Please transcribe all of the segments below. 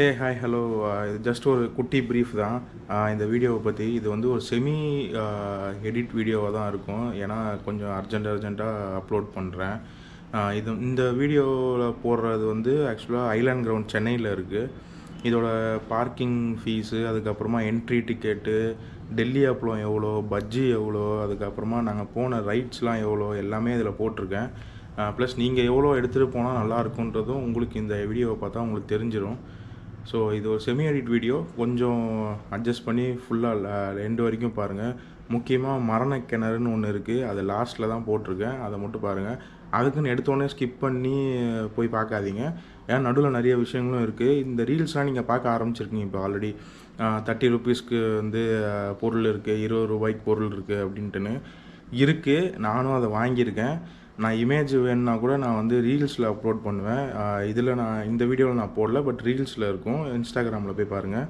ஹே hi hello இது just ஒரு குட்டி ப்ரீஃப் தான். Uh, இந்த வீடியோவை பற்றி இது வந்து ஒரு செமி எடிட் வீடியோவாக தான் இருக்கும். ஏன்னா கொஞ்சம் அர்ஜென்ட் அர்ஜென்ட்டாக அப்லோட் பண்ணுறேன் இது இந்த வீடியோவில் போடுறது வந்து ஆக்சுவலாக ஐலாண்ட் கிரவுண்ட் சென்னையில் இருக்குது இதோட பார்க்கிங் ஃபீஸு அதுக்கப்புறமா என்ட்ரி டிக்கெட்டு டெல்லி அப்பளம் எவ்வளோ பஜ்ஜி எவ்வளோ அதுக்கப்புறமா நாங்கள் போன ரைட்ஸ்லாம் எவ்வளோ எல்லாமே இதில் போட்டிருக்கேன். Uh, ப்ளஸ் நீங்கள் எவ்வளோ எடுத்துகிட்டு போனால் நல்லா இருக்குன்றதும் உங்களுக்கு இந்த வீடியோவை பார்த்தா உங்களுக்கு தெரிஞ்சிடும் ஸோ இது ஒரு செமி எடிட் வீடியோ கொஞ்சம் அட்ஜஸ்ட் பண்ணி ஃபுல்லாக எண்டு வரைக்கும் பாருங்கள் முக்கியமாக மரண கிணறுன்னு ஒன்று இருக்குது அது லாஸ்ட்டில் தான் போட்டிருக்கேன். அதை மட்டும் பாருங்கள் அதுக்குன்னு எடுத்தோடனே ஸ்கிப் பண்ணி போய் பார்க்காதீங்க. ஏன்னா நடுவில் நிறைய விஷயங்களும் இருக்குது இந்த ரீல்ஸ்லாம் நீங்கள் பார்க்க ஆரம்பிச்சிருக்கீங்க இப்போ ஆல்ரெடி தேர்ட்டி ருபீஸ்க்கு வந்து பொருள் இருக்குது இருபது ரூபாய்க்கு பொருள் இருக்குது அப்படின்ட்டுன்னு. இருக்குது நானும் அதை வாங்கியிருக்கேன். நான் இமேஜ் வேணும்னா கூட நான் வந்து ரீல்ஸில் அப்லோட் பண்ணுவேன். இதில் நான் இந்த வீடியோவில் நான் போடல பட் ரீல்ஸில் இருக்கும். இன்ஸ்டாகிராமில் போய் பாருங்கள்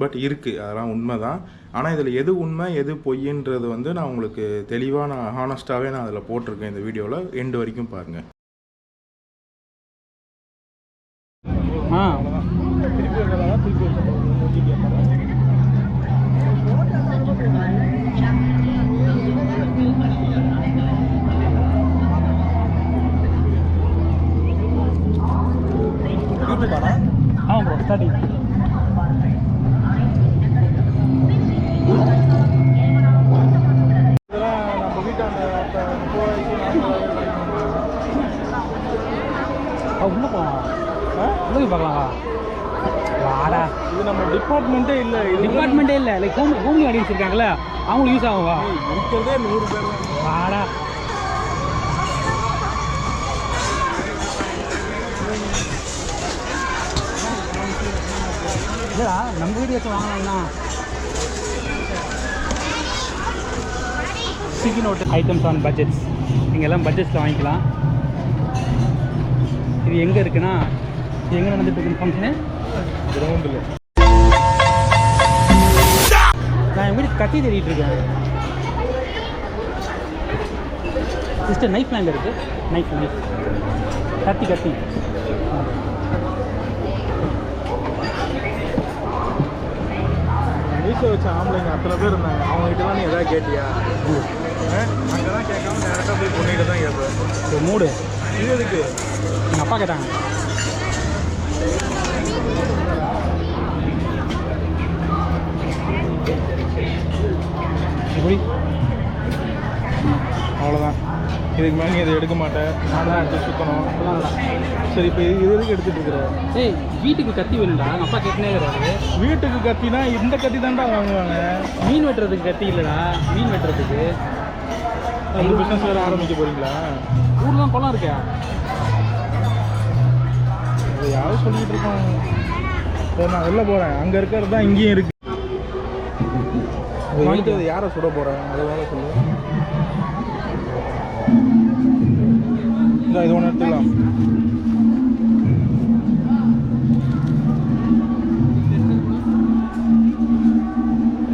பட் இருக்குது அதெல்லாம் உண்மை தான் ஆனால் இதில் எது உண்மை எது பொய்ன்றது வந்து நான் உங்களுக்கு தெளிவாக நான் ஹானஸ்ட்டாகவே நான் அதில் போட்டிருக்கேன் இந்த வீடியோவில் எண்டு வரைக்கும் பாருங்கள் ஆ. நம்ம டிபார்ட்மெண்ட்டே இல்லை டிபார்ட்மெண்ட்டே இல்லை. லைக் ஹோம் ஹோம்லி ஆடியன்ஸ் இருக்காங்களே அவங்களுக்கு யூஸ் ஆகும்? வா இருக்கிறதே நூறு பேர் வாடா. இல்லைடா நம்ம வீடு வச்சு வாங்கலாம்னா Swiggy note items on budgets நீங்கள் எல்லாம் பட்ஜெட்ஸில் வாங்கிக்கலாம். இது எங்கே இருக்குன்னா எங்கே நடந்துட்டு இருக்கு ஃபங்க்ஷனு கிரவுண்டில் வீடு கத்தி தேடிட்டு இருக்கேன் சிஸ்டர் நைஃப் லேண்ட் இருக்கு. நைஃப் நைஃப் கத்தி கத்தி. வீட்டில் வச்ச ஆம்பளைங்க அத்தனை பேர் இருந்தாங்க. அவங்க கிட்டலாம் நீ எதாவது கேட்டியா? அங்கே தான் கேட்காம டேரெக்டாக போய் பொண்ணுகிட்ட தான் கேட்பேன். மூடு. இது எதுக்கு? எங்கள் அப்பா கேட்டாங்க. எப்படி அவ்வளோதான் இதுக்கு மேலே இதை எடுக்க மாட்டேன் நான் தான் எடுத்து சுற்றணும். சரி இப்போ இது எதுக்கு எடுத்துட்டு இருக்கிற? ஏய் வீட்டுக்கு கத்தி வேணும்டா. எங்கள் அப்பா கேட்டுனே இருக்கிறாரு வீட்டுக்கு கத்தினா இந்த கத்தி தான்டா வாங்குவாங்க. மீன் வெட்டுறதுக்கு கத்தி இல்லைடா. மீன் வெட்டுறதுக்கு. அந்த பிஸ்னஸ் வேறு ஆரம்பிக்க போறீங்களா? ஊர்ல தான் குளம் இருக்கே. யாரும் சொல்லிக்கிட்டு இருக்காங்க. சரி நான் வெளில போகிறேன் அங்கே இருக்கிறது தான் இங்கேயும் இருக்கு. அதை யாரை சுட போகிறேன் அதை வேலை சொல்லு. இந்த இது ஒன்று எடுத்துக்கலாம்.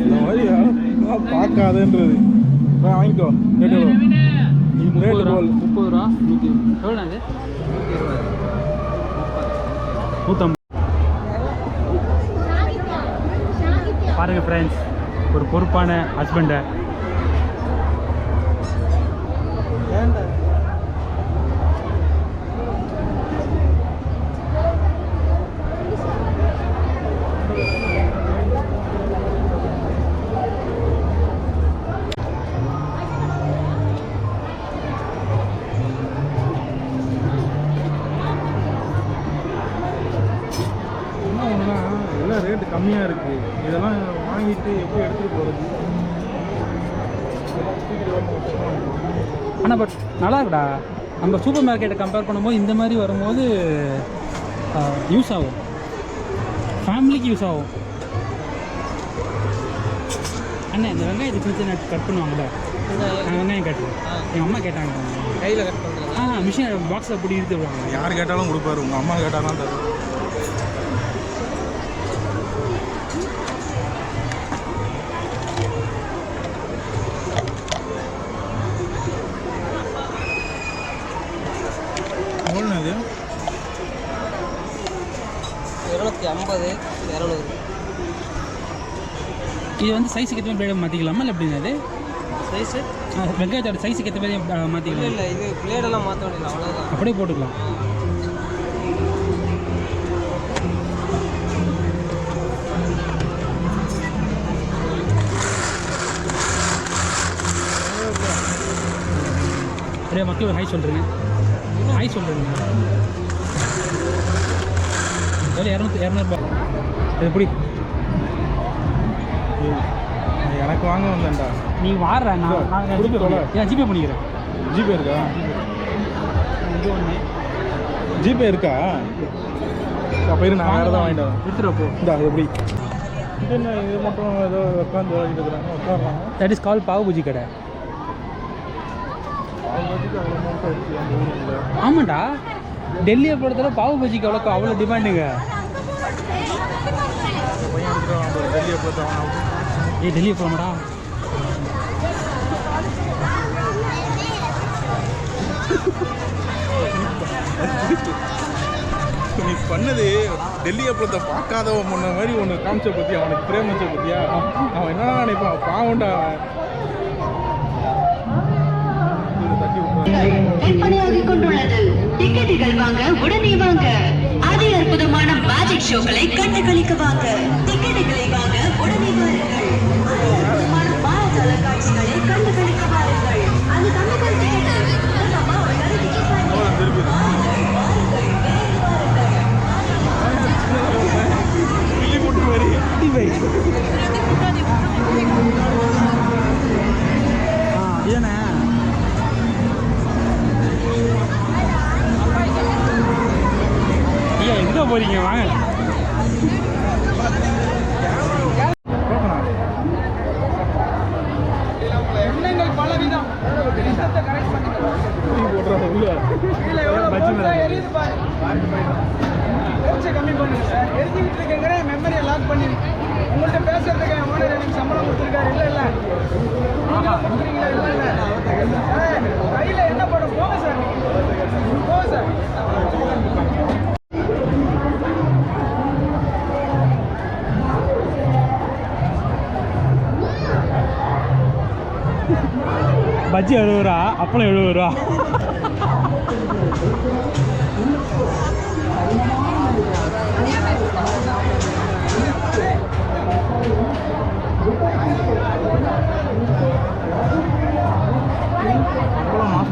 இந்த மாதிரி பார்க்காதுன்றது. வாங்கிக்கோ. ரேட்டு ரேட்டு ரூபா. போல் முப்பது ரூபா. நூற்றி எவ்வளோ அது? நூற்றம்பது பாருங்க ஃப்ரெண்ட்ஸ் ஒரு பொறுப்பான ஹஸ்பண்டை ஆனால் பட் நல்லா இருக்குடா. நம்ம சூப்பர் மார்க்கெட்டை கம்பேர் பண்ணும்போது இந்த மாதிரி வரும்போது யூஸ் ஆகும். ஃபேமிலிக்கு யூஸ் ஆகும். அண்ணா இந்த வெங்காயத்தை சின்ன சின்ன கட் பண்ணுவாங்கல்ல? நான் வெங்காயம் கட்டுறேன் எங்கள் அம்மா கேட்டாங்க. கையில் கட் பண்ணுறது ஆ மிஷின் பாக்ஸில் அப்படி இழுத்து விடுவாங்க யார் கேட்டாலும் கொடுப்பாரு. உங்கள் அம்மா கேட்டாலும் தரும் ஐம்பது இரநூறு. இது வந்து சைஸுக்கு ஏற்ற மாதிரி மாற்றிக்கலாமா இல்லை எப்படிங்க அது சைஸு வெங்காயத்தோட சைஸுக்கு ஏற்ற மாதிரி மாற்றிக்கலாம் இல்லை இது பிளேடெல்லாம் மாற்ற வேண்டியது அவ்வளோதான் அப்படியே போட்டுக்கலாம். அப்படியே மக்கள் ஹாய் சொல்கிறீங்க ஹாய் சொல்கிறீங்க எவ்வளோ இரநூத்தி இரநூறுபா எப்படி? எனக்கு வாங்க வந்தேன்டா. நீ வாடுற நான் நான் ஜிபே. பண்ணிக்கிறேன் ஜிபே இருக்கா? இது ஒன்று ஜிபே இருக்கா? அப்போ இரு நான் வேறு தான் வாங்கிட்டு வரேன். எடுத்துகிட்டு இந்தா எப்படி? இது என்ன இது மட்டும் ஏதோ உட்காந்து வாங்கிட்டு இருக்கிறாங்க உட்காடுறாங்க தட் இஸ் கால் பாவு பூஜி கடை. ஆமாண்டா. டெல்லியை பொறுத்தவரை பாவு பஜ்ஜிக்கு அவ்வளோ அவ்வளோ டிமாண்டுங்க பையன் டெல்லியை பார்த்து டெல்லியை போகணும்டா நீ பண்ணது டெல்லி அப்பளத்தை பார்க்காதவன் பண்ண மாதிரி ஒன்று காமிச்ச பற்றி அவனுக்கு பிரேமிச்ச பற்றியா அவன் என்ன நினைப்பான்? பாவண்டா விட்டுறான். விற்பனையாகிக் கொண்டுள்ளது டிக்கெட்டுகள் வாங்க உடனே வாங்க. அதி அற்புதமான மேஜிக் ஷோக்களை கண்டு களிக்க வாங்க. டிக்கெட்டுகளை வாங்க உடனே வாருங்கள். அதி அற்புதமான மாயாஜால காட்சிகளை பஜ்ஜி எழுபது ரூபா அப்பளம் எழுபது ரூபா.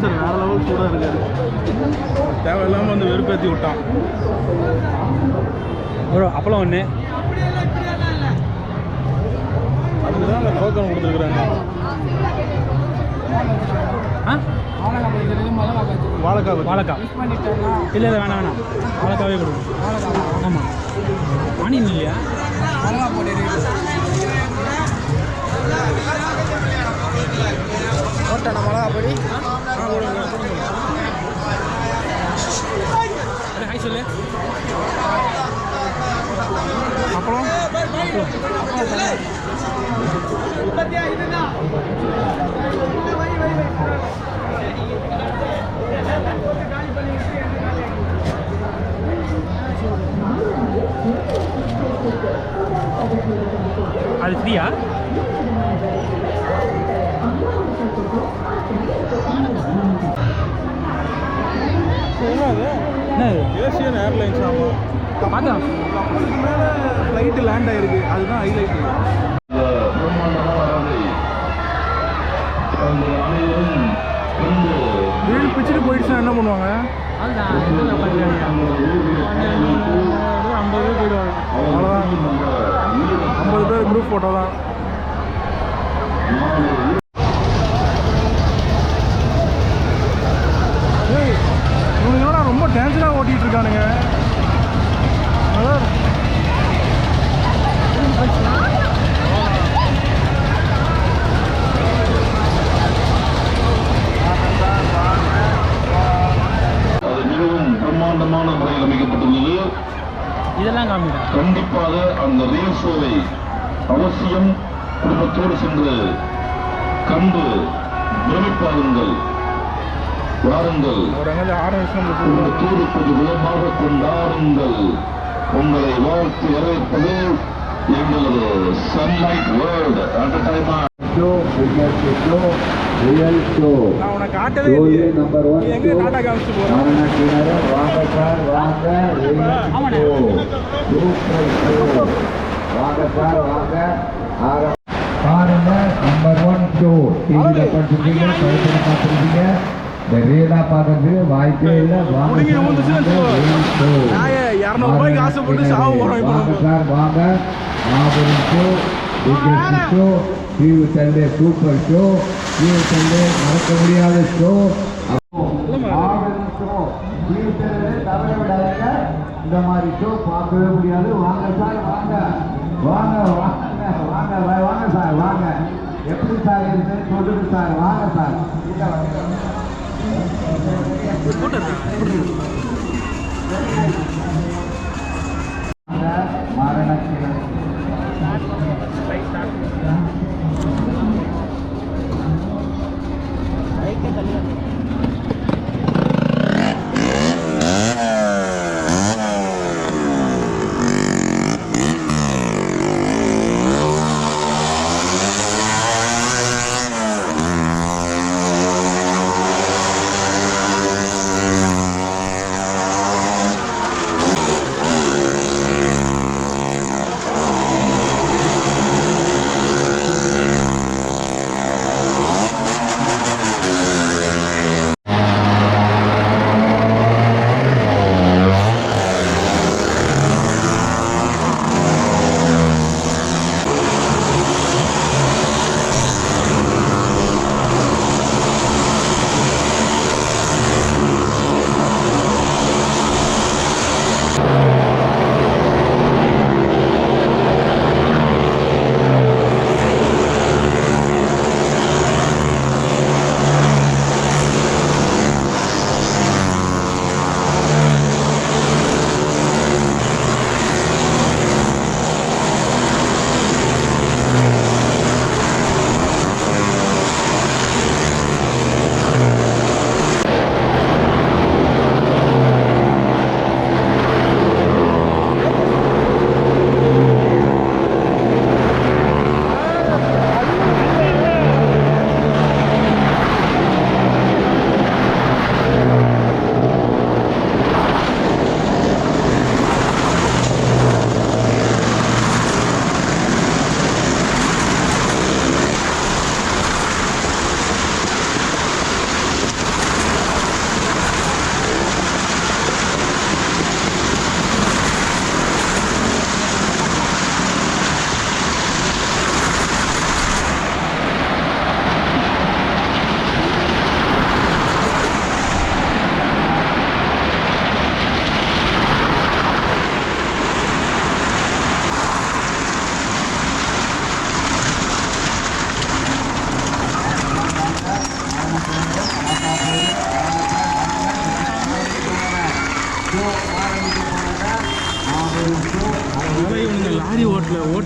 மாஸ்டர் வேற லெவல் சூடாக இருக்காரு. தேவையில்லாமல் வந்து வெறுப்பேற்றி விட்டான். ஒரு அப்பளம் ஒன்று அதுக்கு தான் அந்த டோக்கன் கொடுத்துருக்குறாங்க. வாழைக்காய். வாழைக்காய். இல்லை இல்லை வேணாம் வேணாம். வாழைக்காவே கொடுங்க. ஆமாம் ஆனியன் இல்லையா? ஓட்டண்ணா மிளகா பொடி ஹாய் சொல்லு அப்புறம்? அது ஃப்ரீயா பார்த்தோம் கப்பலுக்கு மேலே ஃப்ளைட்டு லேண்ட் ஆயிருக்கு. அதுதான் ஹைலைட் திடீர்னு பிச்சுட்டு போயிடுச்சுன்னா என்ன பண்ணுவாங்க? அதுதான் என்ன பண்ணுறாங்க ஐம்பது பேர் போயிடுவாங்க. அவ்வளோதான் ஐம்பது பேர் குரூப் ஃபோட்டோ தான். இதெல்லாம் காமிடா. கண்டிப்பாக அந்த ரீல் ஷோவை அவசியம். குடும்பத்தோடு சென்று கண்டு பிரமிப்பாருங்கள். வாருங்கள். குடும்பத்தோடு கொஞ்சம் விதமாக கொண்டாடுங்கள். உங்களை வாழ்த்து வரவேற்பது எங்களது சன்லைட் வேர்ல்டு என்டர்டைன்மெண்ட் நான் உனக்கு காட்டவே இல்லையே. நீ எங்க டாட்டா காமிச்சு போறேன் பாருங்க நம்பர் ஒன் ஷோ டிவியில பார்த்துருக்கீங்க கைப்பட பார்த்துருக்கீங்க. இந்த ரீலா பார்க்கறது வாய்ப்பே இல்லை. வாங்க முடிங்க, சார், வந்து வாங்க, வச்சுக்கோ. real show. நான் ஏன் 200 ரூபாய்க்கு ஆசைப்பட்டு சாவு போறோம் இப்போ. வாங்க. சார் வாங்க மாபெரும் show biggest show TV Sunday super show TV Sunday மறக்க முடியாத ஷோ. இந்த மாதிரி ஷோ பார்க்கவே முடியாது. வாங்க சார் வாங்க. வாங்க வாங்க வாங்க வாங்க சார் வாங்க. எப்படி சார் இருக்கு? சொல்லுங்க சார் வாங்க சார். கிட்ட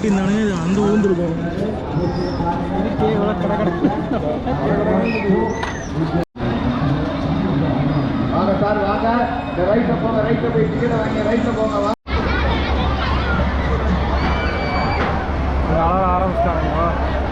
ஓட்டல இது வந்து விழுந்துருக்கும் வாங்க சார் வாங்க இந்த போங்க ரைட்டை போய் டிக்கெட் வாங்கி ரைட்ல போங்க வாங்க ஆரம்பிச்சிட்டாங்க